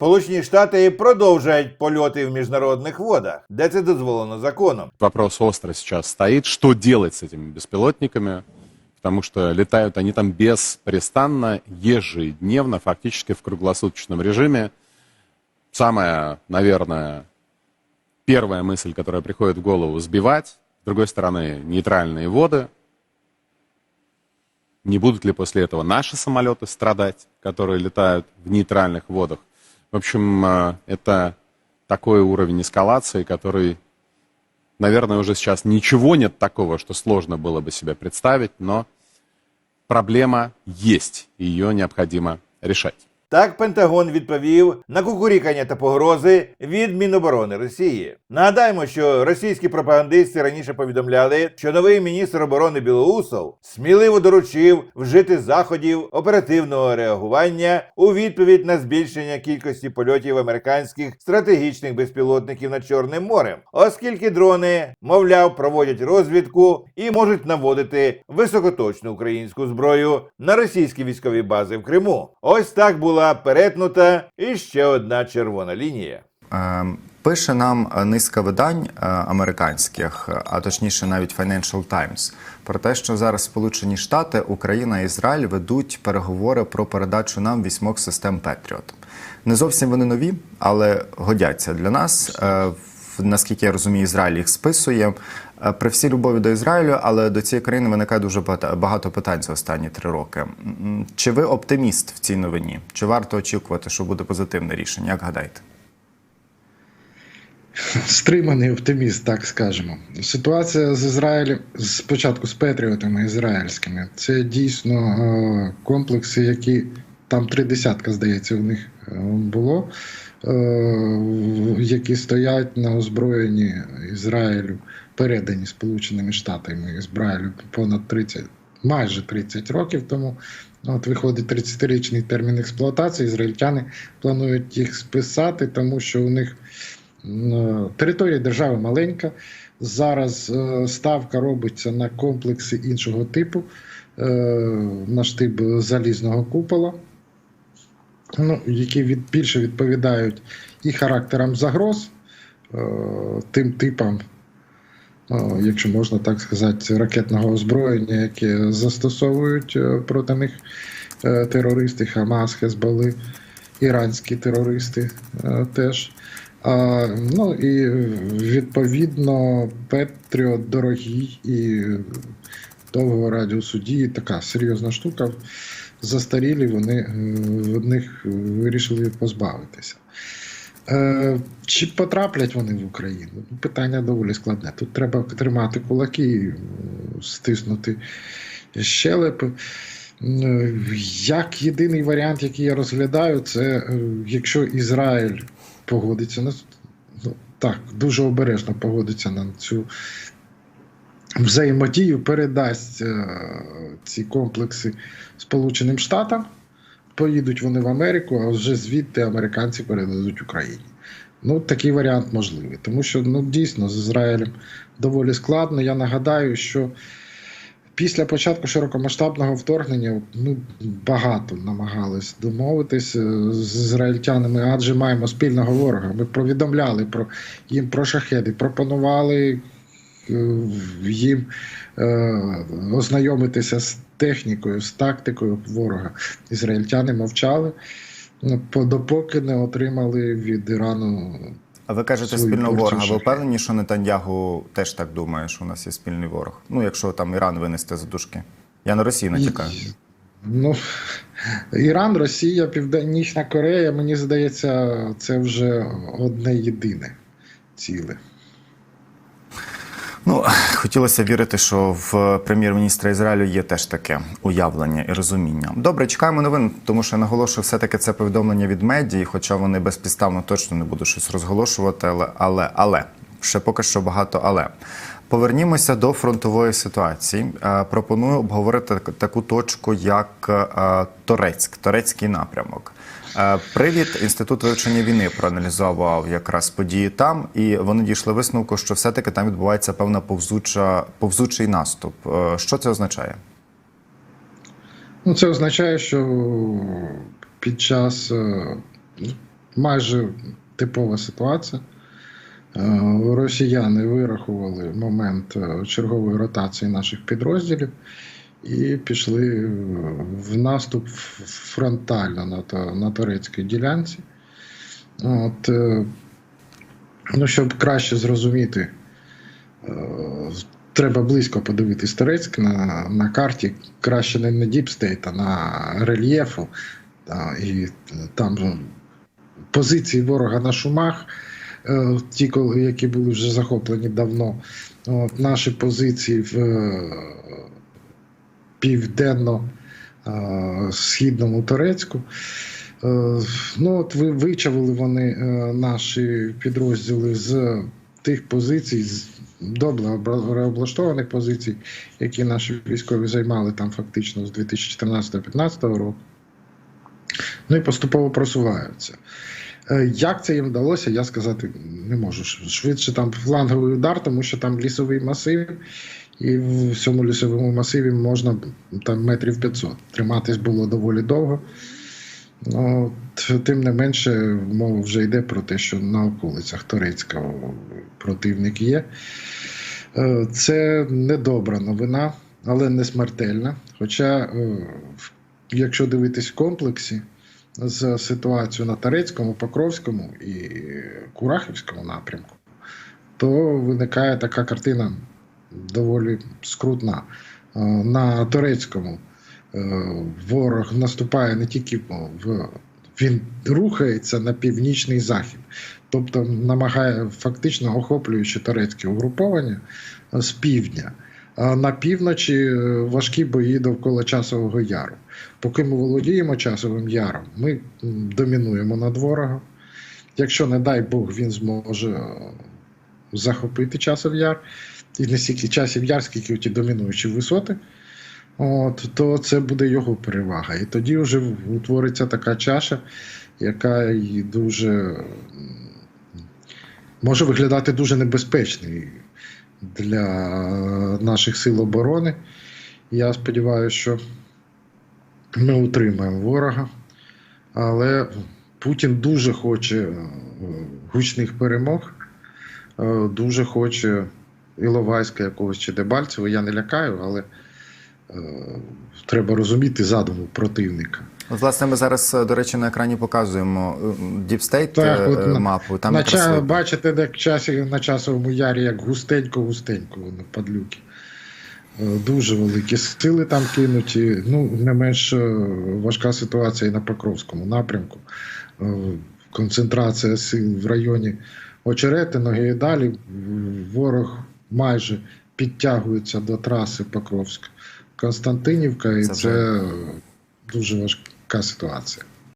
Сполучені Штати продовжують польоти в міжнародних водах, де це дозволено законом. Вопрос остро сейчас стоит, что делать с этими беспилотниками, потому что летают они там беспрестанно, ежедневно, фактически в круглосуточном режиме. Самая, наверное, первая мысль, которая приходит в голову, сбивать. С другой стороны, нейтральные воды. Не будут ли после этого наши самолеты страдать, которые летают в нейтральных водах? В общем, э, это такой уровень эскалации, который, наверное, уже сейчас ничего нет такого, что сложно было бы себе представить, но проблема есть, ее необходимо решать. Так Пентагон відповів на кукурікання та погрози від Міноборони Росії. Нагадаємо, що російські пропагандисти раніше повідомляли, що новий міністр оборони Білоусов сміливо доручив вжити заходів оперативного реагування у відповідь на збільшення кількості польотів американських стратегічних безпілотників над Чорним морем, оскільки дрони, мовляв, проводять розвідку і можуть наводити високоточну українську зброю на російські військові бази в Криму. Ось так була перетнута і ще одна червона лінія. Е, Пише нам низка видань е, американських, е, а точніше навіть Financial Times, про те, що зараз Сполучені Штати, Україна і Ізраїль ведуть переговори про передачу нам вісьмох систем Петріот. Не зовсім вони нові, але годяться для нас. Наскільки я розумію, Ізраїль їх списує. Е, При всій любові до Ізраїлю, але до цієї країни виникає дуже багато- питань за останні три роки. Чи ви оптиміст в цій новині? Чи варто очікувати, що буде позитивне рішення? Як гадаєте? Стриманий оптиміст, так скажемо. Ситуація з Ізраїлем спочатку з Петріотами ізраїльськими. Це дійсно е, комплекси, які там три десятка, здається, у них е, було, які стоять на озброєнні Ізраїлю, передані Сполученими Штатами Ізраїлю понад 30, майже 30 років тому. От виходить 30-річний термін експлуатації. Ізраїльтяни планують їх списати, тому що у них Е, Територія держави маленька. Зараз е, ставка робиться на комплекси іншого типу, е, на штиб залізного купола, ну, які від, більше відповідають і характерам загроз, е, тим типам, е, якщо можна так сказати, ракетного озброєння, яке застосовують е, проти них терористи, Хамас, Хезболи, іранські терористи теж. А, ну і відповідно Петріот дорогий і довгого радіусу дії така серйозна штука. Застарілі вони е, в них вирішили позбавитися. Е, Чи потраплять вони в Україну? Ну, Питання доволі складне. Тут треба тримати кулаки, е, стиснути щелепи. Як єдиний варіант, який я розглядаю, це якщо Ізраїль погодиться на ну, так, дуже обережно погодиться на цю взаємодію, передасть е, ці комплекси Сполученим Штатам. Поїдуть вони в Америку, а вже звідти американці передадуть Україні. Ну, такий варіант можливий. Тому що ну, дійсно з Ізраїлем доволі складно. Я нагадаю, що після початку широкомасштабного вторгнення ми багато намагались домовитись е, з ізраїльтянами, адже маємо спільного ворога. Ми повідомляли про їм про шахеди, пропонували їм е, ознайомитися з технікою, з тактикою ворога. Ізраїльтяни мовчали, ну, допоки не отримали від Ірану. А ви кажете спільного ворога. Ви впевнені, що Нетаньягу теж так думає, що у нас є спільний ворог? Ну, якщо там Іран винести за дужки. Я на Росію натякаю. Ну, Іран, Росія, Північна Корея, мені здається, це вже одне єдине ціле. Ну, хотілося вірити, що в прем'єр-міністра Ізраїлю є теж таке уявлення і розуміння. Добре, чекаємо новин, тому що наголошую, все-таки це повідомлення від медії, хоча вони безпідставно точно не будуть щось розголошувати, але але але ще поки що багато але. Повернімося до фронтової ситуації. Е, Пропоную обговорити таку точку, як е, Торецьк, Торецький напрямок. Е, Привід інститут вивчення війни проаналізував якраз події там, і вони дійшли висновку, що все-таки там відбувається певна повзуча повзучий наступ. Що це означає? Ну, це означає, що під час майже типова ситуація. Е, Росіяни вирахували момент е, чергової ротації наших підрозділів і пішли в наступ фронтально на, на турецькій ділянці. От, е, ну, щоб краще зрозуміти, треба близько подивитись Турецьк на, на карті, краще не на діпстейт, а на рельєфу. Та, і там позиції ворога на шумах, ті, які були вже захоплені давно. От, наші позиції в е, південно-східному Турецьку. Е, Ну, от ви вичавили вони е, наші підрозділи з тих позицій, з добре обра- облаштованих позицій, які наші військові займали там фактично з 2014-2015 року. Ну і поступово просуваються. Е, Як це їм вдалося, я сказати не можу. Швидше там фланговий удар, тому що там лісовий масив, і в цьому лісовому масиві можна там метрів 500. Триматись було доволі довго. Ну, тим не менше, мова вже йде про те, що на околицях Турецька противник є. Е, Це недобра новина, але не смертельна. Хоча, е, якщо дивитись в комплексі з ситуацією на Турецькому, Покровському і Курахівському напрямку, то виникає така картина доволі скрутна. Е, На турецькому е, ворог наступає не тільки в він рухається на північний захід, тобто намагає фактично охоплюючи турецьке угруповання е, з півдня. На півночі е, важкі бої довкола часового яру. Поки ми володіємо часовим яром, ми домінуємо над ворогом. Якщо, не дай Бог, він зможе е, захопити часов яр, і не стільки часів яр, скільки ті домінуючі висоти, от, то це буде його перевага. І тоді вже утвориться така чаша, яка і дуже може виглядати дуже небезпечною для наших сил оборони. Я сподіваюся, що ми утримаємо ворога, але Путін дуже хоче е, гучних перемог, е, дуже хоче Іловайська якогось чи Дебальцева. Я не лякаю, але е, треба розуміти задуму противника. От, власне, ми зараз, е, до речі, на екрані показуємо діпстейт Так, от на- мапу. Там на ча... Бачите, як часі на часовому ярі, як густенько-густенько воно падлюки. Е, Дуже великі сили там кинуті. Ну, не менш е, важка ситуація і на Покровському напрямку. Е, Концентрація сил в районі Очеретиного і далі. Ворог майже підтягується до траси Покровська. Константинівка, і Це це, дуже важка ситуація.